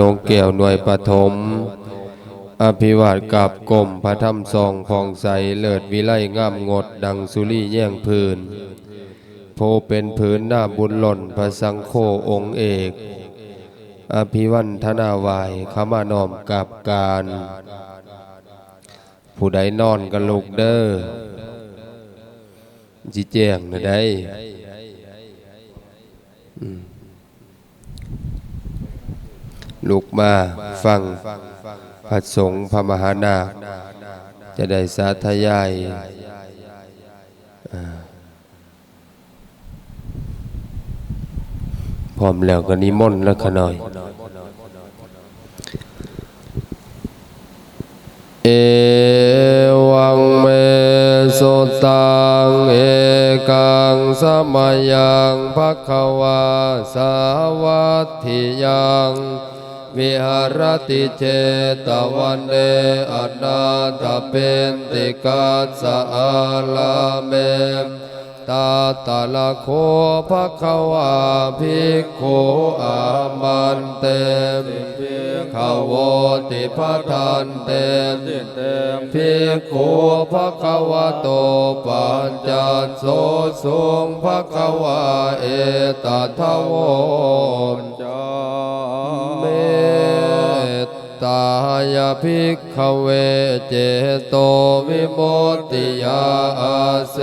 ดงแก้วหน่วยปฐม อภิวาทกับกรมพระธรรมทรงพองใสเลิศวิไลงามงดดังสุรีแย่งพื้น โพเป็นผืนหน้าบุญหล่นพระสังโฆองค์เอก อภิวันธนาวายขมานอมกับการ ผู้ใดนอนกันลุกเด้อจิแจ้งนะได้อืม ลุกมาฟังพระสงฆ์พระมหานาคจะได้สาธยายพร้อมแล้วก็นิมนต์แล้วขน่อย เอวังเมสุตังเอกังสมัยยังภควาสาวัตถิยัง วิหารติเจตวันเนอนาถเป็นติกัสะอาลาเมตาตาละโคภะคะวาภิกขุอามันเตขาวติพะทันเตภิกขุภะคะวะโตปัญจโสสุงภะคะวาเอตทะโว ตายาภิกขเวเจโตวิโมติยาอาเส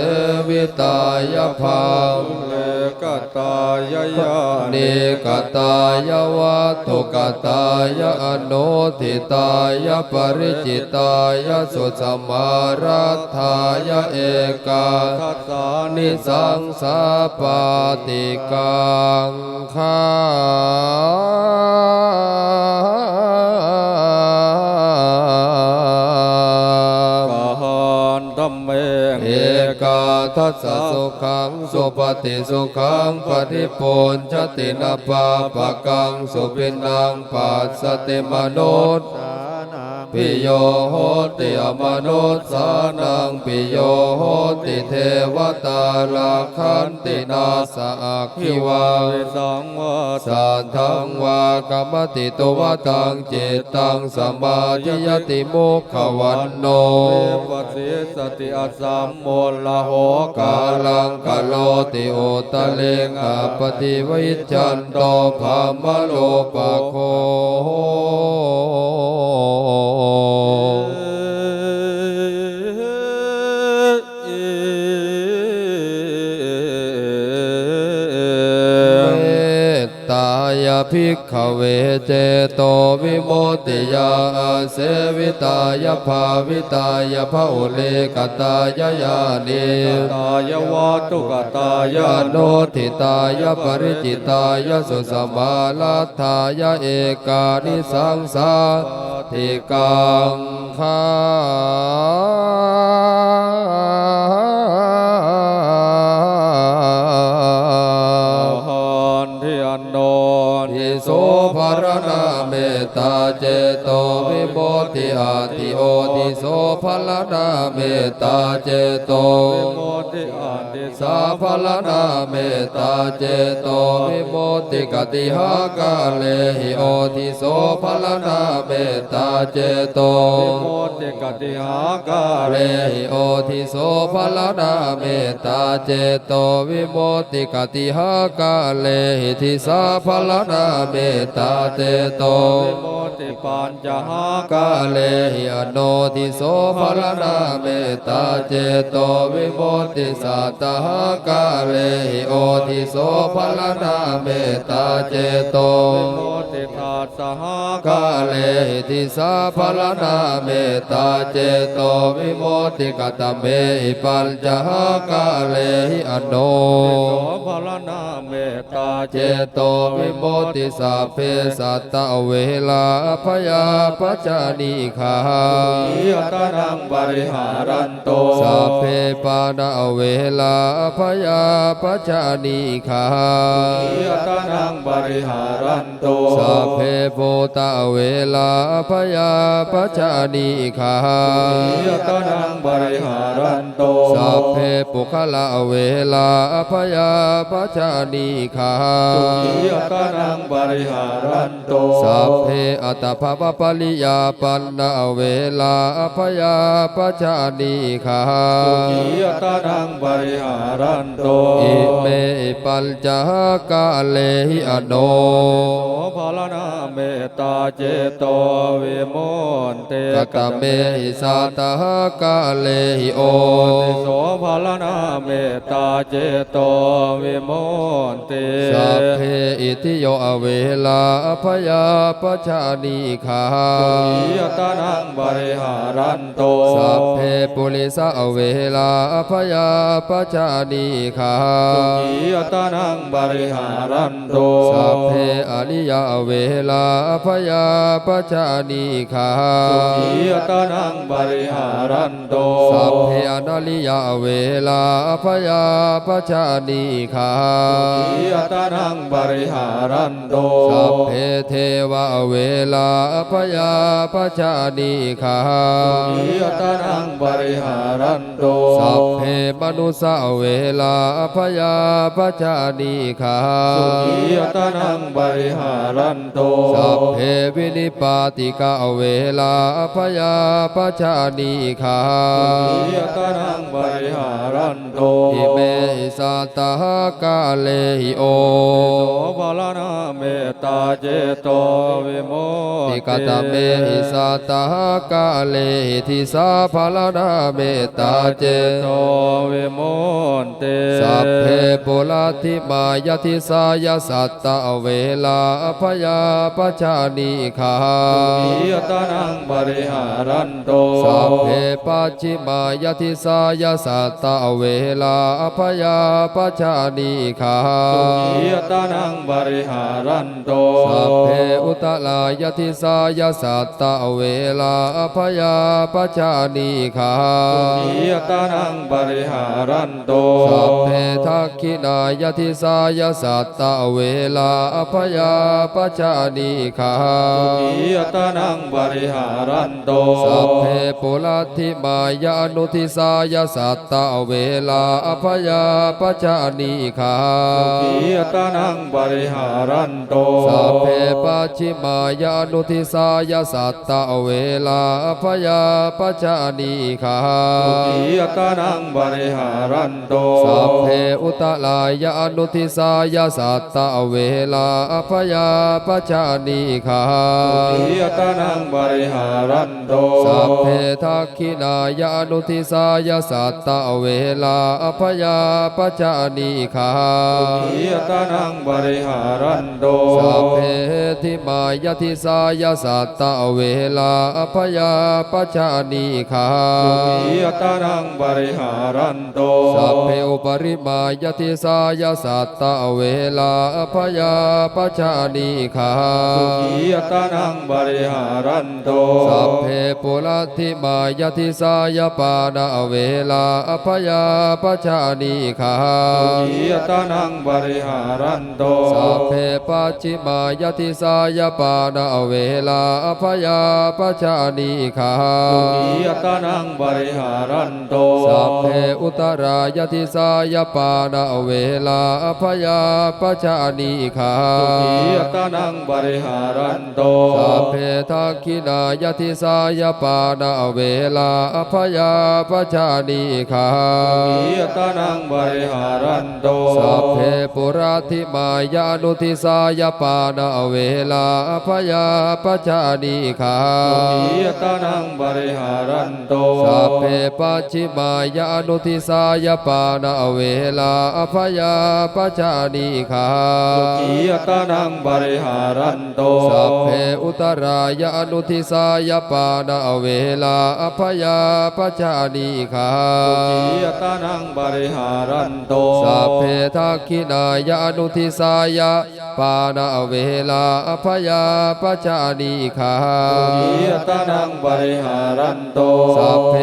วิตายาภังเลกตายายานิกตายวัตุกตายอโนทิตายปริจิตายสุสมารัตถายเอกาทัสสานินิสังสาปาติกังคา กาทัสสะสุขังสุปฏิสุขังปฏิปุญชตินปาปะกังสุปินังปัสสติมนุษย์สานัง ปิโยโหติอมนุษสานังปิโยโหติเทวตาลาคันตินาสะอาคิวาวิสังวาสสัทธังวากรรมติตวตังจิตตังสมาธิยติโมขวันโนเวปสิสติอัสสัมโมลโหกาลังกโลติโอตะเลงอาปฏิวิจันโตภามโลปะโค ภิกขเวเจโตวิโมตติยาอาเสวิตายาภาวิตายาภาอุเลกตายายานิตายวัตถุกตายยาโนทิตายาปริจิตายาสุสมาลัทธายาเอกานิสังสาทิกังคา โสภารณาเมตตาเจโตวิโม สาภารณาเมตตาเจโตวิโมติกติหากาเลหิโอทิโสภารณาเมตตาเจโตโมติกติหากาเรเรหิโอทิโสภารณาเมตตาเจโตวิโมติกติหากาเลหิทิสาภารณาเมตตาเจโตโมติปัญจหากาเลหิอโนทิโสภารณาเมตตาเจโตวิโมติสัตตหกาเลหิโอทิโสภารณาเมตตาเจโตโมติทาสหากาเลหิทิสาภารณาเมตตาเจโตวิโมติกตเมหิปัญจหกาเลหิอโนโสภารนาเมตตาเจโตวิโมติสาเพสัตตะเวลาพยาปจานิขาอิยตนังบริหารันโตสัพเพปานาเวลาพยาปจานิขาอิยตนังบริหารันโตสัพเพโพตาเวลาพยาปจานิขาอิยตนังบริหารันโตสัพ เพปุคละเวลาพยาปจานิขาอิยตนังบริหารันโตสัพเพอัตภปปริยาปันนาเวลาพยาปจานิขาอิยตนังบริหารันโตอิเมปัญจกาเลหิอโนโสภาลนาเมตตาเจโตวิมุนเตกตเมหิสาตกาเลหิโอโสภาลนาเมตตาเจโตวิมุนเตสัพเพอิทิโยอเวลาพยาปชานิขาอิยตนังบริหารันโตสัพเพปุริสอเวลาพยาปชานิขาอิยตนังบริหารันโตสัพเพอริยเวลาพยาปชานิขาอิยตนังบริหารันโตสัพเพอนาลิยเวลาพยาปชานิขาอิยตนังบริหารันโตสัพเพเทวเวลาพยาปชานิขาอิยตนังบริหารันโตสัพเพมนุสเวลาพยาปชานิขาอิยตนังบริหารันโตสัพเพวินิปาติกาเวลาพยาปชานิขาอิยตนังบริหารัน โตอิเมหิสาตกาเลหิโอโสภาลนาเมตตาเจโตวิโมติกตเมหิสาตกาเลหิทิสาภาลนาเมตตาเจโตวิโมนเตสัพเพปุลาธิมายทิสายสัตตะเวลาพยาปชานิขาอิยตนังบริหารันโตสัพเพปัจฉิมายทิสายสัตตะเวลาพยาปชานิขาอิยตนังบริหารันโตสัพเพอุตลายทิสายสัตตะเวลาพยาปชานิขาอิยตนังบริหารันโตสัพเพทักขินายทิสายสัตตะเวลาพยาปชานิขาอิยตนังบริหารันโตสัพเพปุรัติมายานุทิสายสัตตะเวลาพยาปชานิขาอิยตนังบริหารันโตสัพเพปัจฉิมายานุทิสายสัตตะเวลาพยาปชานิขาอิยตนังบริหารันโตสัพเพอุตลายานุทิสายสัตตะเวลาพยาปชานิขาอิยตนังบริหารันโตสัพเพทักขินายานุทิสายสัตตะเวลาพยาปชานิขาอิยตนังบริหารันโตสัพเพทิมายทิสายสัตตะเวลาพยาปชานิขาอิยตนังบริหารันโตสัพเพอุปริมายทิสายสัตตะเวลาพยาปชานิขาอิยตนังบริหารันโตสัพเพปุรัติมายทิสายปานาเวลาพยาปชานิขาอิยตนังบริหารันโตสัพเพปัจฉิมายทิสายปานาเวลาพยาปชานิขาอิยตนังบริหารันโตสัพเพอุตรายทิสายปานาเวลาพยาปชานิขาอิยตนังบริหารันโตสัพเพทักขินายทิสายปานาเวลาพยาปชานิขาอิยตนังบริหารันโตสัพเพปุราธิมายานุทิสายปานาเวลาพยาปชานิขาอิยตนังบริหารันโตสัพเพปัจฉิมายานุทิสายปานาเวลาพยาปชานิขาอิยตนังบริหารันโตสัพเพอุตรายานุทิสายปานาเวลาพยาปชานิขาอิยตนังบริหารันโตสัพเพทักขินายานุทิสายปปานาเวลาอภยาปชานีคาอิยตานังบริหารันโตสัพเพ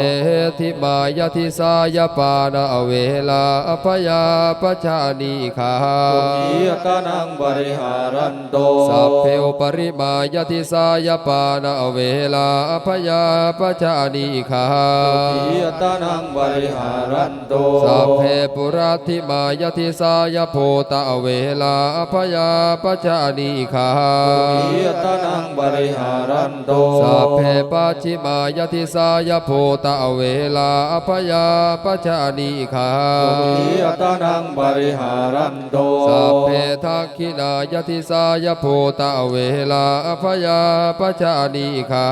ทิมายทิสายปานาเวลาอภยาปชานีคาอิยตานังบริหารันโตสัพเพอุปริมายทิสายปานาเวลาอภยาปชานีคาอิยตานังบริหารันโตสัพเพปุราธิมายทิสายโพตะเวลาอภยาปชานีคาอิยตานังบริหารันโตสัพเพปัจฉิมายทิสายโพตะเวลาอภยาปชานีคาอิยตานังบริหารันโตสัพเพทักขินายทิสายโพตะเวลาอภยาปชานีคา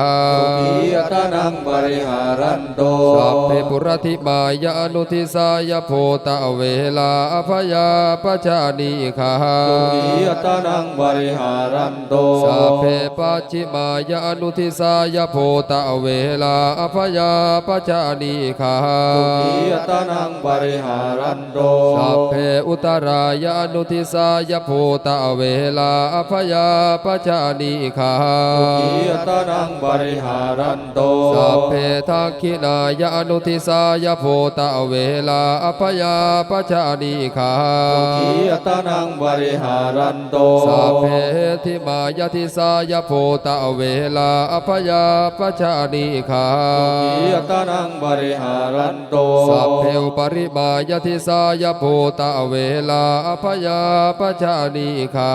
อิยตานังบริหารันโตสัพเพปุรธิมายานุทิสายโพตะเวลาอภยาปชานีคาอิยตานังบริหารันโตสัพเพปัจฉิมายานุทิสายโพตะเวลาอภยาปชานีคาอิยตานังบริหารันโตสัพเพอุตรายานุทิสายโพตะเวลาอภยาปชานีคาอิยตานังบริหารันโตสัพเพทักขินายานุทิสายโพตะเวลาอภยาปชานีคาอิยตานังบริหารันโตสัพเพทิมายาทิสายโพตะเวลาอภยาปชานีคาอิยตานังบริหารันโตสัพเพอุปริมายาทิสายโพตะเวลาอภยาปชานีคา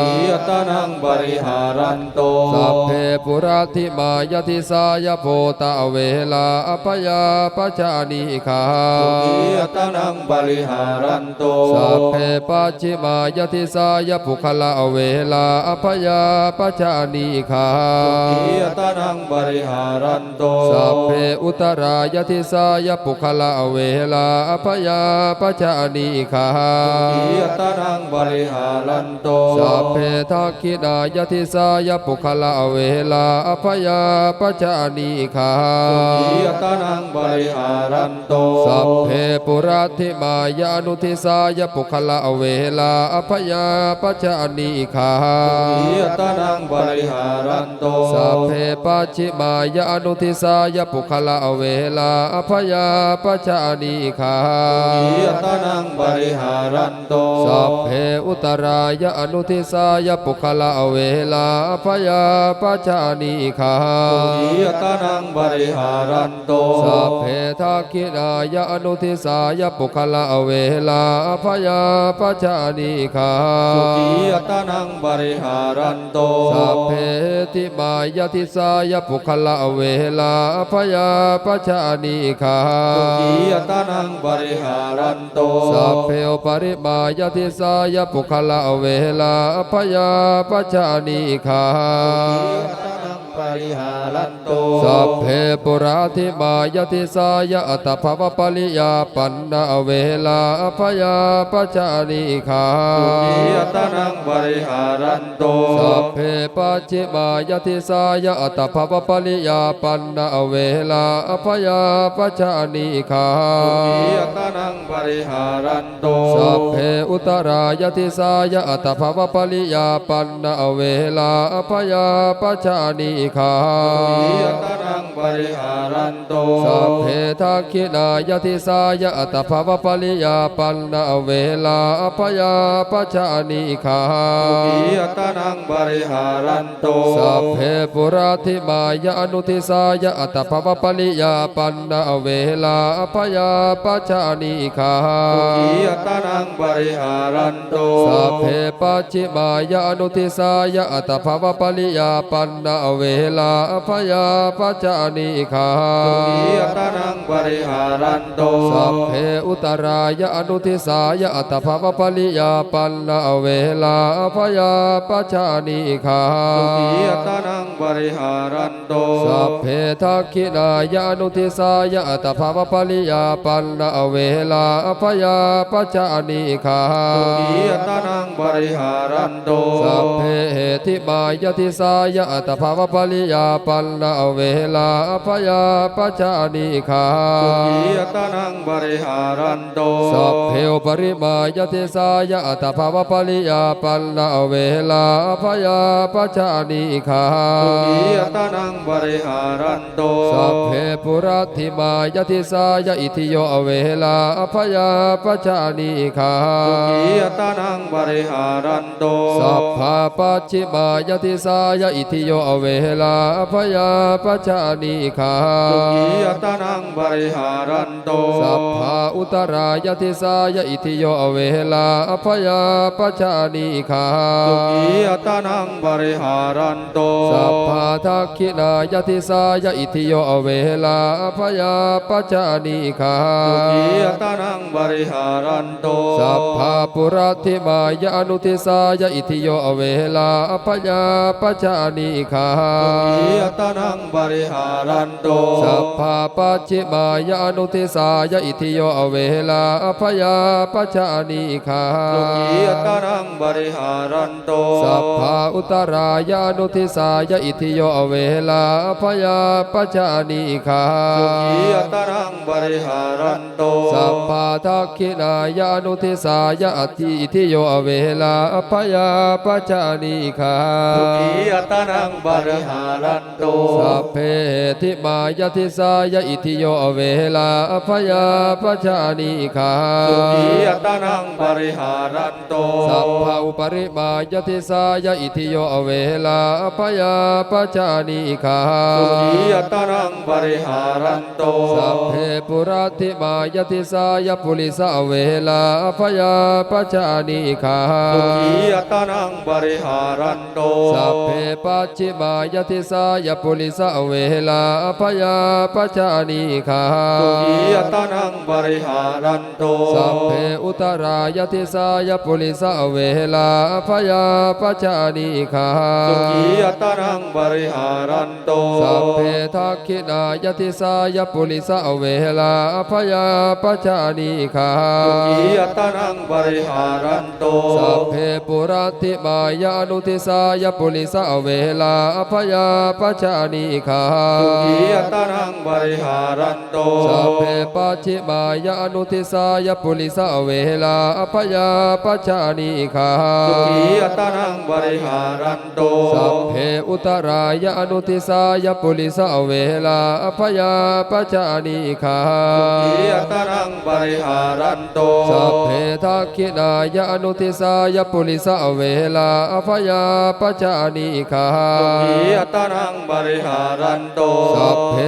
อิยตานังบริหารันโตสัพเพปุราธิมายาทิสายโพตะเวลาอภยาปชานีคาอิยตานังบริหารันโตสัพเพปัจฉิมายาทิสายภุคละเวลาอภยาปชานีคาอิยตานังบริหารันโตสัพเพอุตรายทิสายปุคละเวลาอภยาปชานีคาอิยตานังบริหารันโตสัพเพทักขินายทิสายปุคละเวลาอภยาปชานีคาอิยตานังบริหารันโตสัพเพปุราธิมายานุทิสายปุคละเวลาอภยาปชานีคาอิยตานังบริหารันโตสัพเพปัจฉิมายานุทิสายปุคละเวลาอภยาปชานีคาอิยตานังบริหารันโตสัพเพอุตรายานุทิสายปุคละเวลาอภยาปชานีคาอิยตานังบริหารันโตสัพเพทักขินายานุทิสายปุคละเวลาอภยาปชานีคาอิยตานังบริหารันโตสัพเพทิมายาทิสายปุคละเวลาอภยาปชานีคาอิยตานังบริหารันโตสัพเพอุปริมายาทิสายปุคละเวลาอภยาปชานีคาอิยตานังบ ริหารันโตสัพเพปุราธิมายาทิสายอัตภวปริยาปันนาเวลาอภยาปชานีคาอิยตานังบริหารันโตสัพเพปัจฉิมายาทิสายอัตภวปริยาปันนาเวลาอภยาปชานีคาอิยตานังบริหารันโตสัพเพอุตรายทิสายอัตภวปริยาปันนาเวลาอภยาปชานีคาอิยตานังบริหารันโตสัพเพทักขินายทิสายอัตภวปริยาปันนาเวลาอภยาปชานีคาอิยตานังบริหารันโตสัพเพปุราธิมายานุทิสายอัตภวปริยาปันนาเวลาอภยาปชานีคาอิยตานังบริหารันโตสัพเพปัจฉิมายานุทิสายอัตภวปริยาปันนาเวลาอภยาปชานีคาอิยตานังบริหารันโตสัพเพอุตรายานุทิสายอัตภวปริยาปันนาเวลาอภยาปชานีคาอิยตานังบริหารันโตสัพเพทักขินายานุทิสายอัตภวปริยาปันนาเวลาอภยาปชานีคาอิยตานังบริหารันโตสัพเพทิมายทิสายอัตภวปริยาปันนาเวลาพยาปัจจานิคาสุขียตนังบริหารันโตสัพเพวปริมายติสายะอัตภาวปริยาปันนาเวลาพยาปัจจานิคาสุขียตนังบริหารันโตสัพเพปุรัติมายติสายะอิทิโยเวลาพยาปัจจานิคาสุขียตนังบริหารันโตสัพพาปัจฉิมายติสายะอิทิโยเวลาพยาปัจจานิคาสุขียตนังบริหารันโต สัพพาอุตรายติสายะอิทิโยเวลาพยาปัจจานิคาสุขียตนังบริหารันโต สัพพาทักขินายติสายะอิทิโยเวลาพยาปัจจานิคาสุขียตนังบริหารันโต สัพพาปุรัติมายะอนุทิสายะอิทิโยเวลาพยาปัจจานิคาสุขียตนังบริหารันโตสัพพาปัจฉิมายานุทิสายอิทิโยเวลาพยาปัจจานิคาสุขียตนังบริหารันโตสัพพาอุตรายานุทิสายอิทิโยเวลาพยาปัจจานิคาสุขียตนังบริหารันโตสัพพาทักขินายานุทิสายอิทิโยเวลาพยาปัจจานิคาสุขียตนังบริหารันโตสัพเพทิมายติสายอิทิโยเวลาพยาปัจจานิคาสุขียตนังบริหารันโตสัพพะอุปริมายติสายอิทิโยเวลาพยาปัจจานิคาสุขียตนังบริหารันโตสัพเพปุรัติมายติสายปุริสเวลาพยาปัจจานิคาสุขียตนังบริหารันโตสัพเพปัจฉิมายติสายปุริสเวลาพยาปัจจานิคาสุขียตนังบริหารันโตสัพเพอุตรายติสายปุริสเวลาพยาปัจจานิคาสุขียตนังบริหารันโตสัพเพทักขินายติสายปุริสเวลาพยาปัจจานิคาสุขียตนังบริหารันโตสัพเพปุรัติมายานุทิสายปุริสเวลาพยาปัจจานิคาสุขียตนังบริหารันโตสัพเพปัจฉิมายานุทิสายปุริสเวลาพยาปัจจานิคาสุขียตนังบริหารันโตสัพเพอุตรายานุทิสายปุริสเวลาพยาปัจจานิคาสุขียตนังบริหารันโตสัพเพทักขินายานุทิสายปุริสเวลาพยาปัจจานิคาสุขียตนังบริหารันโต สัพเพ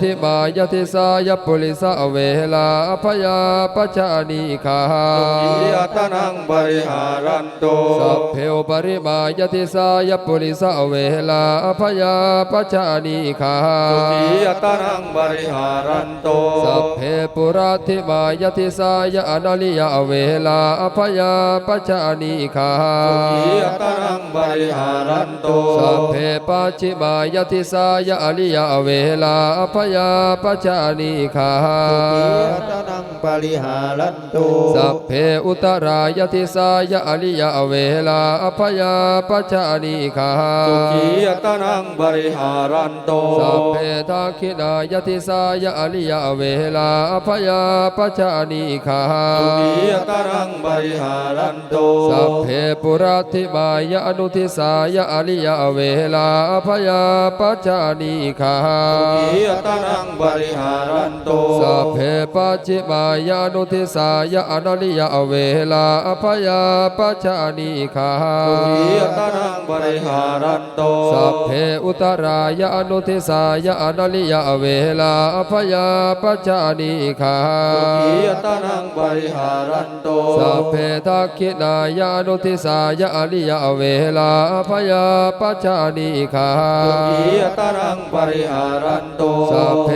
ทิมายติสายปุริสเวลาพยาปัจจานิคาสุขียตนังบริหารันโต สัพเพอุปริมายติสายปุริสเวลาพยาปัจจานิคาสุขียตนังบริหารันโต สัพเพปุรัติมายติสายอนาลิยเวลาพยาปัจจานิคาสุขียตนังบริหารันโต สัพเพปัจฉิมายติสายอริยเวลาพยาปัจจานิคาตนังปริหารันตุสัพเพอุตรายติสายอริยเวลาพยาปัจจานิคาสุขียตนังบริหารันโตสัพเพทักขินายติสายอริยเวลาพยาปัจจานิคาสุขียตนังบริหารันโตสัพเพปุรัติมายอนุทิสายอริยเวลาพยาปัจจานิคาสุขียตนังบริหารันโตสัพเพปัจฉิมายานุทิสายอนาลิยเวลาพยาปัจจานิคาสุขียตนังบริหารันโตสัพเพอุตรายานุทิสายอนาลิยเวลาพยาปัจจานิคาสุขียตนังบริหารันโตสัพเพทักขินายานุทิสายอริยเวลาพยาปัจจานิคาสุขียตนังบริหารันโตสัพเพ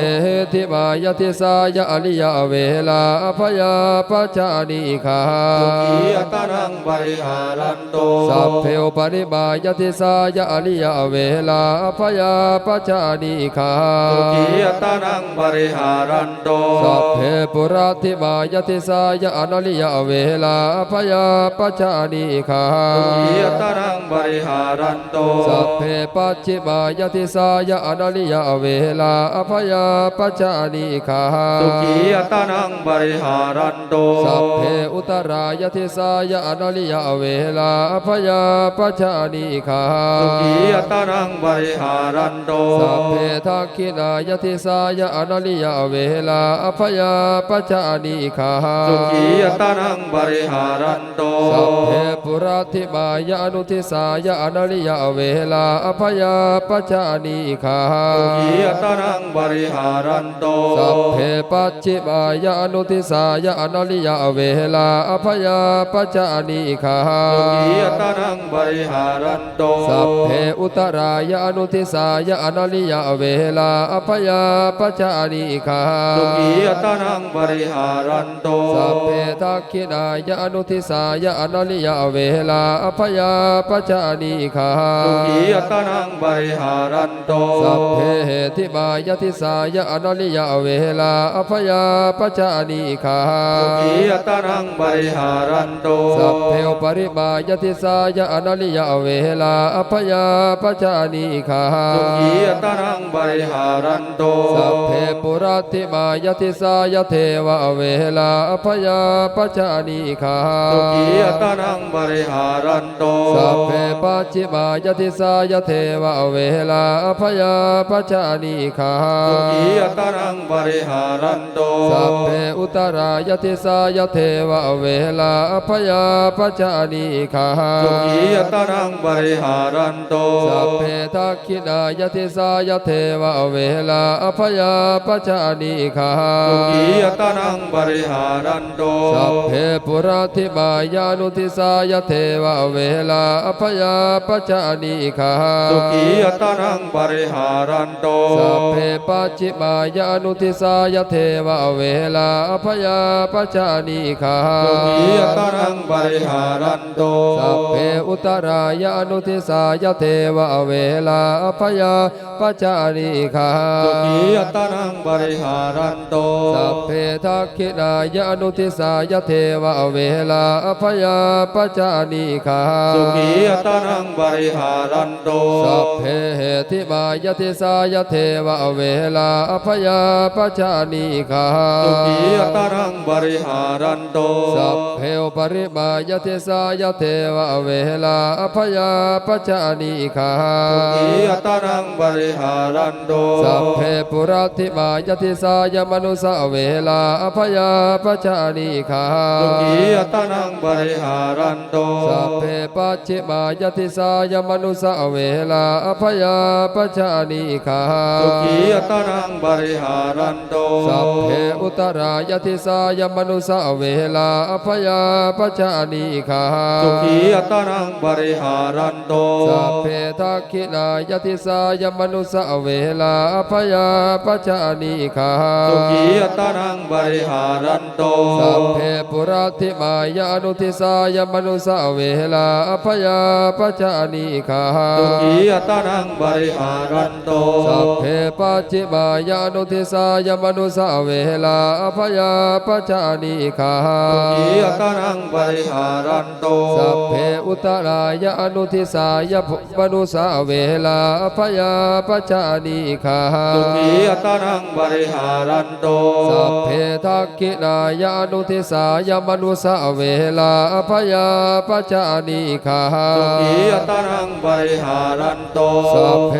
ทิมายติสายอริยเวลาพยาปัจจานิคาสุขียตนังบริหารันโตสัพเพอุปริมายติสายอริยเวลาพยาปัจจานิคาสุขียตนังบริหารันโตสัพเพปุรัติมายติสายอนาลิยเวลาพยาปัจจานิคาสุขียตนังบริหารันโตสัพเพปัจฉิมายติสาายะอนาลิยะเวลาอภยาปัจจานิคาสุขียตานังบริหารันโตสัพเพอุตรายทิสายะอนาลิยะเวลาอภยาปัจจานิคาสุขียตานังบริหารันโตสัพเพทักขินายทิสายะอนาลิยะเวลาอภยาปัจจานิคาสุขียตานังบริหารันโตสัพเพปุราธิมายะอนุทิสายะอนาลิยะเวลาอภยาปัจจานิคาสุขียตานังบริหารันโตสัพเพปัจฉิมายะอนุทิสายะอนาลิยะเวลาอภยาปัจจานิคาสุขียตานังบริหารันโตสัพเพอุตรายะอนุทิสายะอนาลิยะเวลาอภยาปัจจานิคาสุขียตานังบริหารันโตสัพเพทักขินายะอนุทิสายะอนาลิยะเวลาอภยาปัจจานิคาสุขียตานังบริหารันโต สัพเพเหติมายทิสายะอนลิยะเวลาอภยาปัจานิคาสุขียตนังบริหารันโต สัพเพอปริมายติสายะอนลิยะเวลาอภยาปัจานิคาสุขียตนังบริหารันโต สัพเพปุราติมายติสายะเทวะเวลาอภยาปัจานิคาสุขียตนังบริหารันโต สัพเพปัจฉิมายติสายะเทวะเวลาอภยาปัจจานิคาสุขียตานังบริหารันโตสัพเพอุตรายติสายะเทวะเวลาอภยาปัจจานิคาสุขียตานังบริหารันโตสัพเพทักขินายติสายเทวะเวลาอภยาปัจจานิคาสุขียตานังบริหารันโตสัพเพปุราธิมายานุทิสายเทวะเวลาอภยาปัจจานิคาสุขียตานังบริหารันโตสัพเพปัจฉิมายานุทิสายเทวะเวลาอภยาปัจจานิคาสุขียตานังบริหารันโตสัพเพอุตรายานุทิสายเทวะเวลาอภยา ปัจจานิคาสุขียตานังบริหารันโต สัพเพทักขินายานุทิสายเทวะเวลาอภยาปัจจานิคาสุขียตานังบริหารันโต สัพเพเหติมายติสายเทวะเวลาอภยาปัจจานิคาสุขียตานังบริหารันโต สัพเพอุปริมายติสายเทวะเวลาอภยาปัจจานิคาสุขียตานังบริหารันโตสัพเพปุราธิมายติสายมนุสเวลาอภยาปัจจานิคาสุขียตานังบริหารันโตสัพเพปัจฉิมายติสายมนุสเวลาอภยาปัจจานิคาสุขียตานังบริหารันโตสัพเพอุตรายติสายมนุสเวลาอภยาปัจจานิคาสุขียตานังบริหารันโตสัพเพทักขินายติสายมนุสเวลาอภยาปัจจานิคาสุขียตานังบริหารันโตสัพเพปุราธิมายานุทิสายมนุสเวลาอภยาปัจจานิคาสุขียตานังบริหารันโตสัพเพปัจฉิมายานุทิสายมนุสเวลาอภยาปัจจานิคาสุขียตานังบริหารันโตสัพเพอุตรายานุทิสายมนุสเวลาอภยาปัจจานิคาสุขียตานังบริหารันโตสัพเพทักขินายานุทิสายมนุสเวลาอภยาปัจจานิคาสุขียตานังบริหารันโตสัพเพ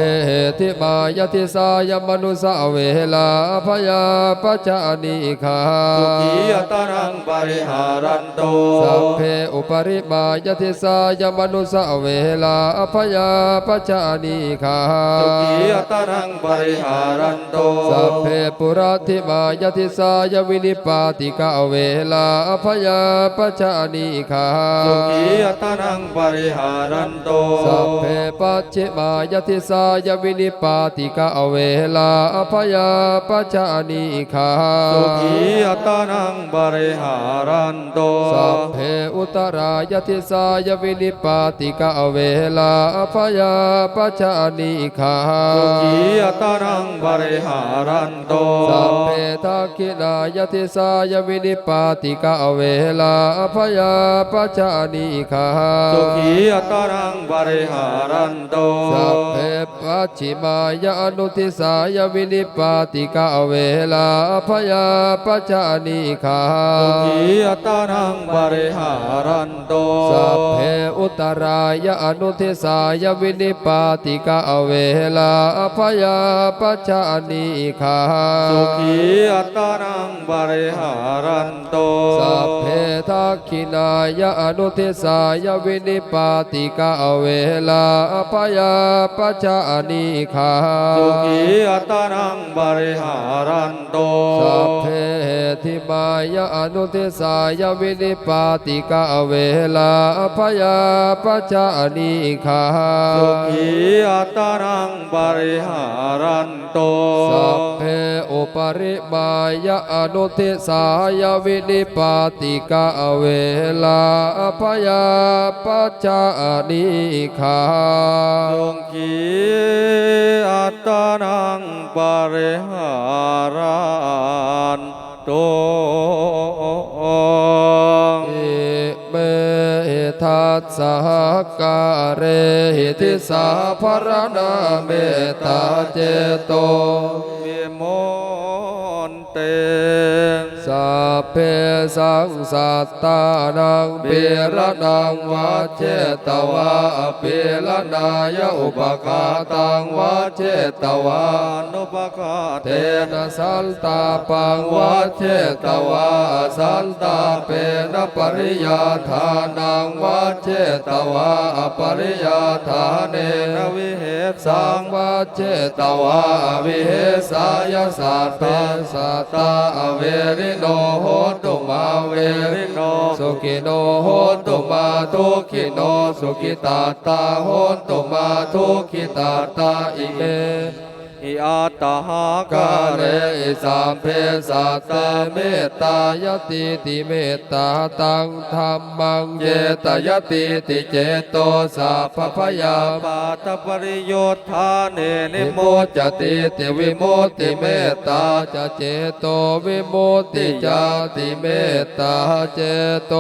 ติมายติสายมนุสเวลาอภยาปัจจานิคาสุขียตานังบริหารันโตสัพเพอุปริมายติสายมนุสเวลาอภยาปัจจานิคาสุขียตานังบริหารันโตสัพเพปุราธิมายติสายวินิปาติกาเวลาอภยาปัจจานิคาสุขียตานังบริหารันโตสัพเพปัจฉิมายติสายวินิปาติกาเวลาอภยาปัจจานิคาสุขีย ตานังบริหารันโตสัพเพอุตรายติสายวินิปาติกาเวลาอภยาปัจจานิคาสุขียตานังบริหารันโตสัพเพทักขินายติสายวินิปาติกาเวลาอภยาปัจจานิคาสุขียตานังบริหารันโตสัพเพปวัชชิมายะอนุทิสายวินิปาติกาเวลาพยาปัจจานิคาสุขีอัตานังบริหารันโตสัพเพอุตรายะอนุทิสายวินิปาติกาเวลาพยาปัจจานิคาสุขีอัตานังบริหารันโตสัพเพทักขินายะอนุทิสายวินิปาติกาเวลาพยาปัจจานิคาสุขีอัตานังบริหารันโตสัพเพทิมายะอนุทิสายวินิปาติกาเวลาพยาปัจจานิคาสุขีอัตานังบริหารันโตสัพเพอุปริมายะอนุทิสายวินิปาติกาเวลาพยาปัจจานิคาสุขีอัตานังบริหารัน โตอิเมทัสสหกะเรหิติสาภรณาเมตตาเจโตมิมนเต สังสัตตานังเปิรนังวัจเจตวาเปิรนายอุปกาตังวัจเจตวานุปกาเตนะสัลตาปังวัจเจตวาสัลตาเปนะปริยาทานังวัจเจตวาปริยาทาเนนนวิเหสังงวาเจตวาวิเหสายสัตเปสัตตาเวริโนโหตุมาเวริโนสุขิโนโหตุมาทุขิโนสุขิตาตาโหตุมาทุขิตาตาอิเม อิอาตหากาเรเรสัมเพสัตตเมตตายติติเมตตาตังธรรมังเยตยติติเจโตสัพพพยาปาตปริโยธาเนนินิโมจติติวิโมติเมตตาจเจโตวิโมติจติเมตตาเจโต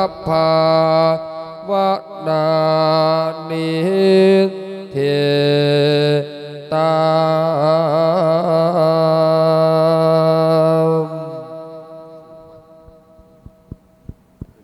ารภา